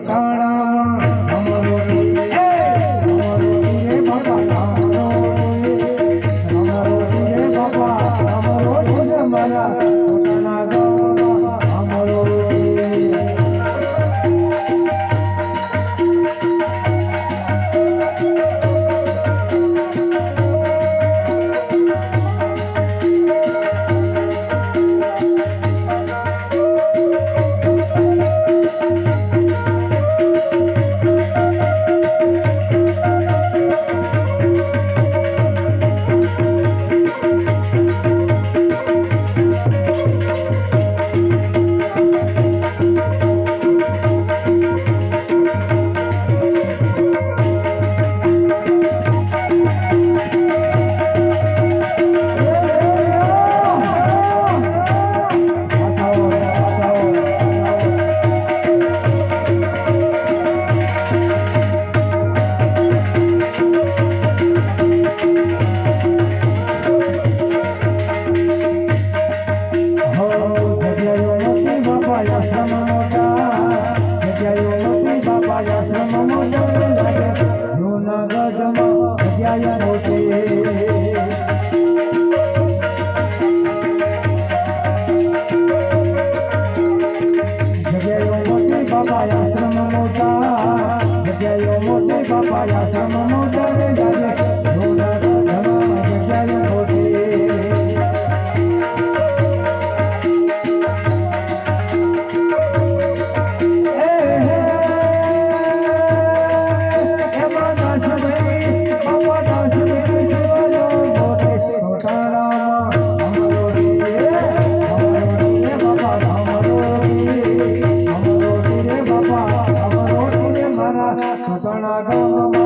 তারা મોટા જગ્યાએ મોટે બાપા આશ્રમ મોટા Oh,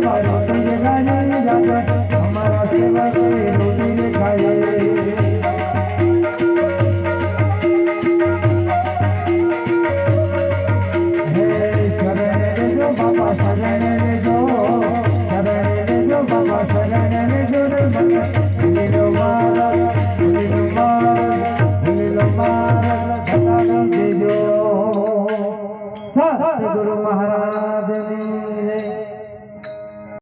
快乐。